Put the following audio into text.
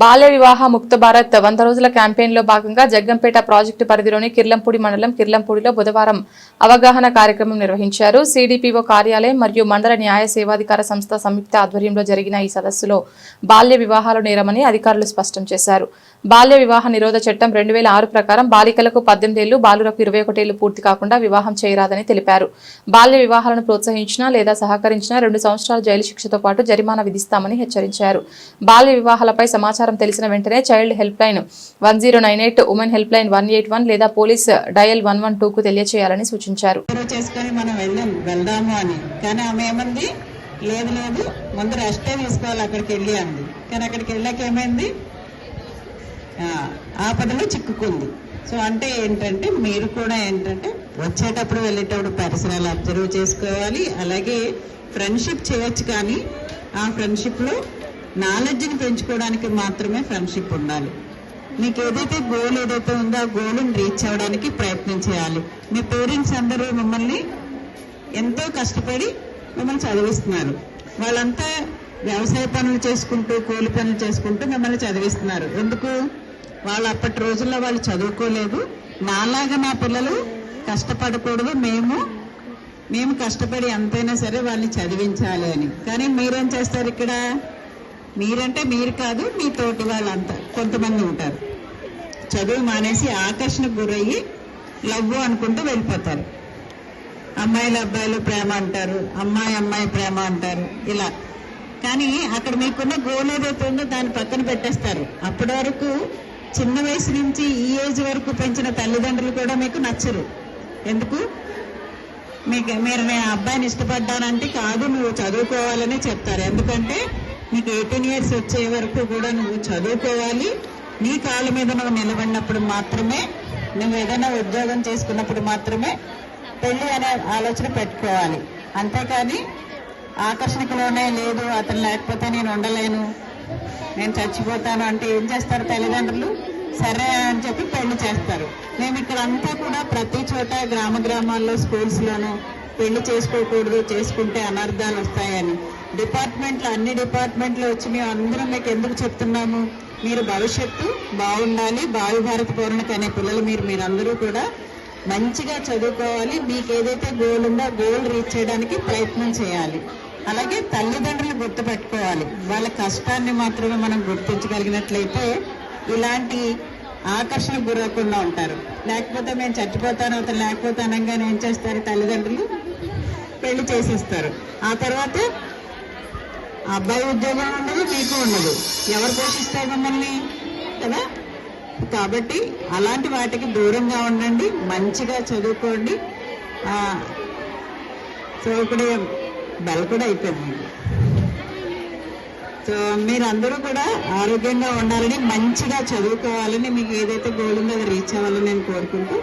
బాల్య వివాహ ముక్త భారత్ వంద రోజుల క్యాంపెయిన్లో భాగంగా జగ్గంపేట ప్రాజెక్టు పరిధిలోని కిర్లంపూడి మండలం కిర్లంపూడిలో బుధవారం అవగాహన కార్యక్రమం నిర్వహించారు. సిడిపిఓ కార్యాలయం మరియు మండల న్యాయ సేవాధికార సంస్థ సంయుక్త ఆధ్వర్యంలో జరిగిన ఈ సదస్సులో బాల్య వివాహాలు నేరమని అధికారులు స్పష్టం చేశారు. బాల్య వివాహ నిరోధ చట్టం రెండు వేల ఆరు ప్రకారం బాలికలకు పద్దెనిమిదేళ్ళు బాలులకు ఇరవై ఒకటేళ్ళు పూర్తి కాకుండా వివాహం చేయరాదని తెలిపారు. బాల్య వివాహాలను ప్రోత్సహించినా లేదా సహకరించినా రెండు సంవత్సరాల జైలు శిక్షతో పాటు జరిమానా విధిస్తామని హెచ్చరించారు. బాల్య వివాహాలపై సమాచారం తెలిసిన వెంటనే child help line one zero nine eight women help line one eight one లేదా పోలీస్ డయల్ వన్ వన్ టూకు తెలియచేయాలని సూచించారు. చేసుకొని మనం వెళ్ళాం వెళ్దాము అని. కానీ ఆమె ఏమంది? లేదు లేదు. ముందు రెస్టే తీసుకోవాలి అక్కడికి వెళ్ళి అంది. కానీ అక్కడికి వెళ్ళాక ఏమైంది? ఆ, ఆపదలో చిక్కుకుంది. సో అంటే ఏంటంటే మీరు కూడా ఏంటంటే వచ్చేటప్పుడు వెళ్ళేటప్పుడు పరిసరాలు అబ్జర్వ్ చేసుకోవాలి. అలాగే ఫ్రెండ్షిప్ చేయొచ్చు కానీ ఆ ఫ్రెండ్షిప్లో నాలెడ్జ్ని పెంచుకోవడానికి మాత్రమే ఫ్రెండ్షిప్ ఉండాలి. మీకు ఏదైతే గోల్ ఏదైతే ఉందో ఆ గోల్ని రీచ్ అవ్వడానికి ప్రయత్నం చేయాలి. మీ పేరెంట్స్ అందరూ మిమ్మల్ని ఎంతో కష్టపడి మిమ్మల్ని చదివిస్తున్నారు. వాళ్ళంతా వ్యవసాయ పనులు చేసుకుంటూ కూలి పనులు చేసుకుంటూ మిమ్మల్ని చదివిస్తున్నారు. ఎందుకు? వాళ్ళు అప్పటి రోజుల్లో వాళ్ళు చదువుకోలేదు. నాలాగా నా పిల్లలు కష్టపడకూడదు. మేము మేము కష్టపడి ఎంతైనా సరే వాళ్ళని చదివించాలి అని. కానీ మీరేం చేస్తారు ఇక్కడ? మీరంటే మీరు కాదు మీ తోటి వాళ్ళంతా. కొంతమంది ఉంటారు. చదువు మానేసి ఆకర్షణకు గురయ్యి లవ్ అనుకుంటూ వెళ్ళిపోతారు. అమ్మాయిలు అబ్బాయిలు ప్రేమ అంటారు అమ్మాయి అమ్మాయి ప్రేమ అంటారు ఇలా. కానీ అక్కడ మీకున్న గోల్ ఏదైతే ఉందో దాన్ని పక్కన పెట్టేస్తారు. అప్పటి వరకు చిన్న వయసు నుంచి ఈ ఏజ్ వరకు పెంచిన తల్లిదండ్రులు కూడా మీకు నచ్చరు. ఎందుకు? మీకు మీరు నేను అబ్బాయిని ఇష్టపడ్డానంటే కాదు నువ్వు చదువుకోవాలని చెప్తారు. ఎందుకంటే నీకు ఎయిటీన్ ఇయర్స్ వచ్చే వరకు కూడా నువ్వు చదువుకోవాలి. నీ కాళ్ళ మీద నువ్వు నిలబడినప్పుడు మాత్రమే నువ్వు ఏదైనా ఉద్యోగం చేసుకున్నప్పుడు మాత్రమే పెళ్ళి అనే ఆలోచన పెట్టుకోవాలి. అంతేకాని ఆకర్షణకులోనే లేదు అతను లేకపోతే నేను ఉండలేను నేను చచ్చిపోతాను అంటే ఏం చేస్తారు తల్లిదండ్రులు? సరే అని చెప్పి పెళ్ళి చేస్తారు. మేము ఇక్కడ అంతా కూడా ప్రతి చోట గ్రామ గ్రామాల్లో స్కూల్స్లోనూ పెళ్ళి చేసుకోకూడదు చేసుకుంటే అనర్థాలు వస్తాయని. డిపార్ట్మెంట్లు అన్ని డిపార్ట్మెంట్లు వచ్చి మేము అందరం మీకు ఎందుకు చెప్తున్నాము? మీరు భవిష్యత్తు బాగుండాలి భావి భారత పౌరునికి అనే పిల్లలు మీరు మీరందరూ కూడా మంచిగా చదువుకోవాలి మీకు ఏదైతే గోల్ ఉందో గోల్ రీచ్ చేయడానికి ప్రయత్నం చేయాలి. అలాగే తల్లిదండ్రులు గుర్తుపెట్టుకోవాలి. వాళ్ళ కష్టాన్ని మాత్రమే మనం గుర్తించగలిగినట్లయితే ఇలాంటి ఆకర్షణ గురవకుండా ఉంటారు. లేకపోతే మేము చచ్చిపోతాను అతను లేకపోతే అనగానే ఏం చేస్తారు తల్లిదండ్రులు? పెళ్ళి చేసేస్తారు. ఆ తర్వాత అబ్బాయి ఉద్యోగం ఉండదు మీకు ఉండదు. ఎవరు పోషిస్తారు మమ్మల్ని? కదా? కాబట్టి అలాంటి వాటికి దూరంగా ఉండండి మంచిగా చదువుకోండి. సో ఇప్పుడు బెల్ కూడా అయిపోయింది. సో మీరందరూ కూడా ఆరోగ్యంగా ఉండాలని మంచిగా చదువుకోవాలని మీకు ఏదైతే గోల్ ఉందో అది రీచ్ అవ్వాలని నేను కోరుకుంటూ